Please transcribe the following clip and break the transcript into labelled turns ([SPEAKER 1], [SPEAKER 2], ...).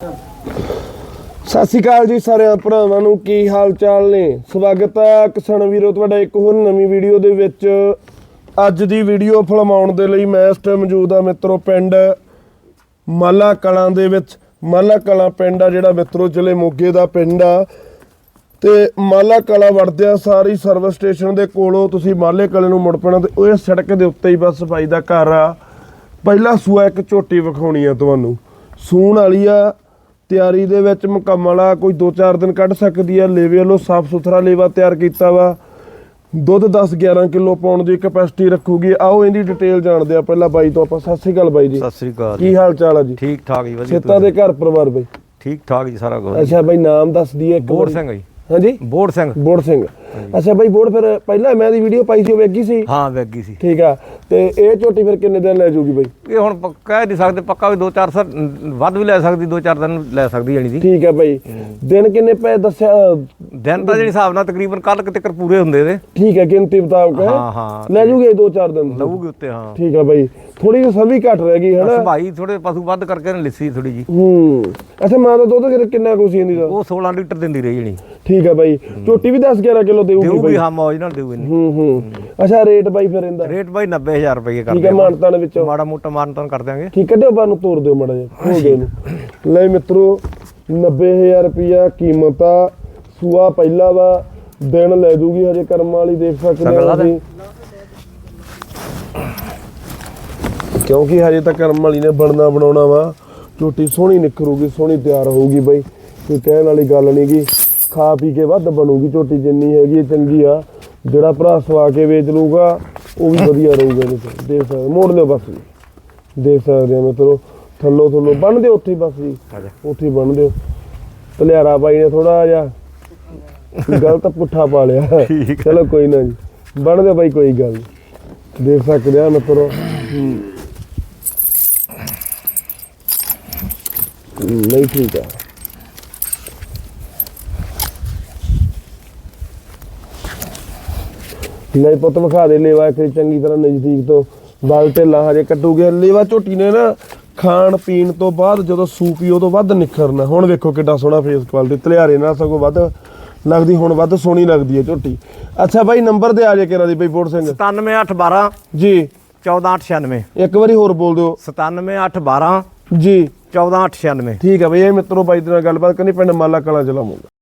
[SPEAKER 1] ਸਤਿ ਸ਼੍ਰੀ ਅਕਾਲ ਜੀ ਸਾਰਿਆਂ ਭਰਾਵਾਂ ਨੂੰ, ਕੀ ਹਾਲ ਚਾਲ ਨੇ? ਸਵਾਗਤ ਹੈ ਕਿਸਾਨ ਵੀਰੋ, ਤੁਹਾਡਾ ਇੱਕ ਹੋਰ ਨਵੀਂ ਵੀਡੀਓ ਦੇ ਵਿੱਚ। ਅੱਜ ਦੀ ਵੀਡੀਓ ਫਿਲਮਾਉਣ ਦੇ ਲਈ ਮੈਂ ਇਸ ਟਾਈਮ ਮੌਜੂਦ ਆ ਮਿੱਤਰੋ ਪਿੰਡ ਮਾਲਾ ਕਲਾਂ ਦੇ ਵਿੱਚ। ਮਾਲਾ ਕਲਾਂ ਪਿੰਡ ਆ ਜਿਹੜਾ ਮਿੱਤਰੋ, ਜ਼ਿਲ੍ਹੇ ਮੋਗੇ ਦਾ ਪਿੰਡ ਆ। ਤੇ ਮਾਲਾ ਕਲਾ ਵੜਦਿਆਂ ਸਾਰੀ ਸਰਵਿਸ ਸਟੇਸ਼ਨ ਦੇ ਕੋਲੋਂ ਤੁਸੀਂ ਮਾਲੇ ਕਲੇ ਨੂੰ ਮੁੜ ਪੈਣਾ ਤੇ ਉਹ ਇਸ ਸੜਕ ਦੇ ਉੱਤੇ ਹੀ ਬਸ ਸਫ਼ਾਈ ਦਾ ਘਰ ਆ। ਪਹਿਲਾ ਸੂਆ ਇੱਕ ਝੋਟੀ ਵਿਖਾਉਣੀ ਆ ਤੁਹਾਨੂੰ। ਸੂਣ ਵਾਲੀ ਆ ਤਿਆਰੀ ਦੇ ਵਿੱਚ ਮੁਕੰਮਲ ਆ ਕੋਈ 2-4 ਦਿਨ ਕੱਢ ਸਕਦੀ ਆ। ਲੇਵੇ ਵੱਲੋਂ ਸਾਫ਼ ਸੁਥਰਾ ਲੇਵਾ ਤਿਆਰ ਕੀਤਾ ਵਾ। ਦੁੱਧ 10-11 ਕਿਲੋ ਪਾਉਣ ਦੀ ਕਪੈਸਿਟੀ ਰੱਖੂਗੀ। ਆਓ ਇਹਦੀ ਡਿਟੇਲ ਜਾਣਦੇ ਆ ਪਹਿਲਾਂ ਬਾਈ ਤੋਂ ਆਪਾਂ। ਸਤਿ ਸ਼੍ਰੀ ਅਕਾਲ ਬਾਈ ਜੀ।
[SPEAKER 2] ਸਤਿ ਸ੍ਰੀ ਅਕਾਲ
[SPEAKER 1] ਕੀ ਹਾਲ ਚਾਲ ਆ ਜੀ?
[SPEAKER 2] ਠੀਕ ਠਾਕ ਜੀ ਵਧੀਆ
[SPEAKER 1] ਖੇਤਾਂ ਦੇ ਘਰ ਪਰਿਵਾਰ ਬਾਈ?
[SPEAKER 2] ਠੀਕ ਠਾਕ ਜੀ ਸਾਰਾ ਕੁਝ।
[SPEAKER 1] ਅੱਛਾ ਬਾਈ ਨਾਮ ਦੱਸ ਦਈਏ
[SPEAKER 2] ਬੋੜ। ਸਿੰਘ ਜੀ।
[SPEAKER 1] ਹਾਂਜੀ?
[SPEAKER 2] ਬੋੜ ਸਿੰਘ।
[SPEAKER 1] ਬੋੜ ਸਿੰਘ। ਅੱਛਾ ਬਾਈ ਬੋੜ ਫਿਰ ਪਹਿਲਾਂ ਮੈਂ ਦੀ ਵੀਡੀਓ ਪਾਈ ਸੀ ਉਹ ਵੇਖੀ ਸੀ?
[SPEAKER 2] ਹਾਂ ਵੈਗੀ ਸੀ।
[SPEAKER 1] ਠੀਕ ਆ ਤੇ ਇਹ ਝੋਟੀ ਫਿਰ ਕਿੰਨੇ ਦਿਨ ਲੈ ਜੂਗੀ ਬਾਈ?
[SPEAKER 2] ਇਹ ਹੁਣ ਪ- ਕਹਿ ਨਹੀਂ ਸਕਦੇ ਪੱਕਾ ਵੀ 2-4 ਸਰ ਵੱਧ ਵੀ ਲੈ ਸਕਦੀ 2-4 ਦਿਨ ਲੈ ਸਕਦੀ ਜਾਨੀ ਦੀ
[SPEAKER 1] ਠੀਕ ਆ ਬਾਈ। ਦਿਨ ਕਿੰਨੇ ਪਏ ਦੱਸਿਆ
[SPEAKER 2] ਦਿਨ ਤਾਂ ਜਿਹੜੀ ਹਿਸਾਬ ਨਾਲ ਤਕਰੀਬਨ ਕੱਲ ਤੱਕ ਪੂਰੇ ਹੁੰਦੇ ਦੇ
[SPEAKER 1] ਠੀਕ ਹੈ ਗਿਣਤੀ ਮੁਤਾਬਕ ਹੈ?
[SPEAKER 2] ਹਾਂ ਹਾਂ।
[SPEAKER 1] ਲੈ ਜੂਗੇ ਦੋ ਚਾਰ ਦਿਨ।
[SPEAKER 2] ਲਊਗੀ ਉੱਤੇ ਹਾਂ।
[SPEAKER 1] ਠੀਕ ਆ ਬਾਈ। ਥੋੜੀ ਜਿਹੀ ਸਭੀ ਘਟ ਰਹਿ ਗਈ ਹਨਾ?
[SPEAKER 2] ਭਾਈ ਥੋੜੇ ਪਸ਼ੂ ਵੱਧ ਕਰਕੇ ਨੇ ਲਿੱਸੀ ਥੋੜੀ ਜੀ
[SPEAKER 1] ਹੂੰ। ਅੱਛਾ ਮਾਂ ਦਾ ਦੁੱਧ ਕਿੰਨਾ- ਕਿੰਨਾ ਕੁ ਸੀ ਇਹਦੀ ਦਾ?
[SPEAKER 2] ਉਹ 16 ਲੀਟਰ ਦਿੰਦੀ ਰਹੀ ਜਣੀ।
[SPEAKER 1] ਠੀਕ ਆ ਬਾਈ। ਝੋਟੀ ਵੀ 10 11 ਕਿਲੋ ਦੇਊਗੀ
[SPEAKER 2] ਦੇਊਗੀ
[SPEAKER 1] ਬਾਈ।
[SPEAKER 2] ਹਾਂ ਮੌਜ ਨਾਲ ਦੇਊ ਇਹਨੂੰ।
[SPEAKER 1] ਹੂੰ ਹੂੰ। ਅੱਛਾ ਰੇਟ ਬਾਈ ਫਿਰ ਇਹਦਾ?
[SPEAKER 2] ਰੇਟ ਬਾਈ 90000 ਰੁਪਏ ਕਰ
[SPEAKER 1] ਠੀਕ ਹੈ ਮਾਨਤਾਨ ਵਿੱਚੋਂ?
[SPEAKER 2] ਮਾੜਾ ਮੋਟਾ ਮਾਨਤਾਨ ਕਰ ਦਿਆਂਗੇ।
[SPEAKER 1] ਠੀਕ ਕੱਢਿਓ ਬਾਹਰ ਨੂੰ ਤੋੜ ਦਿਓ ਮਾੜਾ ਜਿਹਾ ਦਿਓ ਇਹਨੂੰ। ਲੈ ਮਿੱਤਰੋ 90000 ਰੁਪਿਆ ਕੀਮਤ ਆ। ਸੂਆ ਪਹਿਲਾ ਵਾ ਦਿਨ ਲੈ ਜੂਗੀ ਹਜੇ ਕਰਮ ਵਾਲੀ ਦੇਖ ਸਕਦੇ ਹੋ। ਤੁਸੀਂ। ਕਿਉਂਕਿ ਹਜੇ ਤਾਂ ਕਰਮ ਵਾਲੀ ਨੇ ਬਣਨਾ ਬਣਾਉਣਾ ਵਾ। ਝੋਟੀ ਸੋਹਣੀ ਨਿਖਰੂਗੀ ਸੋਹਣੀ ਤਿਆਰ ਹੋਊਗੀ ਬਈ। ਕੋਈ ਕਹਿਣ ਵਾਲੀ ਗੱਲ ਨਹੀਂ ਗੀ ਖਾ ਪੀ ਕੇ ਵੱਧ ਬਣੂਗੀ ਝੋਟੀ ਜਿੰਨੀ ਹੈਗੀ ਚੰਗੀ ਆ। ਜਿਹੜਾ ਭਰਾ ਸਵਾ ਕੇ ਵੇਚ ਲੂਗਾ ਉਹ ਵੀ ਵਧੀਆ ਰਹੂਗਾ ਦੇਖ ਸਕਦੇ ਮੋੜ ਲਿਓ ਬਸ ਜੀ। ਦੇਖ ਸਕਦੇ ਆ ਮਿੱਤਰੋ ਥੱਲੋ ਥੱਲੋ ਬੰਨ ਦਿਓ ਉੱਥੇ ਬਸ ਜੀ। ਉੱਥੇ ਬੰਨ ਦਿਓ। ਤਲਿਆਰਾ ਬਾਈ ਨੇ ਥੋੜਾ ਜਿਹਾ ਗਲਤ ਪੁੱਠਾ ਪਾ ਲਿਆ। ਚਲੋ ਕੋਈ ਨਾ ਜੀ। ਬੰਨ ਦਿਓ ਬਾਈ ਕੋਈ ਗੱਲ ਨਹੀਂ। ਦੇਖ ਸਕਦੇ ਆ ਮਿੱਤਰੋ। ਨਹੀਂ ਠੀਕ ਆ। ਨਹੀਂ ਪੁੱਤ ਵਿਖਾ ਦੇ ਲੇਵਾ ਕਿ ਚੰਗੀ ਤਰ੍ਹਾਂ ਨਜ਼ਦੀਕ ਤੋਂ। ਬਲ ਢਿੱਲਾ ਹਜੇ ਕੱਟੂਗੇ ਲੇਵਾ ਝੋਟੀ ਨੇ ਨਾ ਖਾਣ ਪੀਣ ਤੋਂ ਬਾਅਦ ਜਦੋਂ ਸੂਪੀ ਉਹ ਤੋਂ ਵੱਧ ਨਿਖਰਨਾ। ਹੁਣ ਵੇਖੋ ਕਿੱਡਾ ਸੋਹਣਾ ਫੇਸ ਕੁਆਲਿਟੀ ਤਲਿਆਰੇ ਨਾਲ ਸਗੋਂ ਵੱਧ ਲੱਗਦੀ ਹੁਣ ਵੱਧ ਸੋਹਣੀ ਲੱਗਦੀ ਹੈ ਝੋਟੀ। ਅੱਛਾ ਬਾਈ ਨੰਬਰ ਤੇ ਆ ਜੇ ਕਿਰਾ ਦੀ ਬਈ ਬੋੜ ਸਿੰਘ?
[SPEAKER 2] 97812
[SPEAKER 1] ਜੀ।
[SPEAKER 2] 14896
[SPEAKER 1] ਇੱਕ ਵਾਰੀ ਹੋਰ ਬੋਲ ਦਿਓ।
[SPEAKER 2] 97812
[SPEAKER 1] ਜੀ।
[SPEAKER 2] 14896
[SPEAKER 1] ਠੀਕ ਹੈ ਬਈ ਇਹ ਮਿੱਤਰੋ ਬਾਈ ਦੇ ਨਾਲ ਗੱਲਬਾਤ ਕਰਨੀ ਪਿੰਡ ਮਾਲਾ ਕਲਾਂ ਚਲਾਵਾਂਗਾ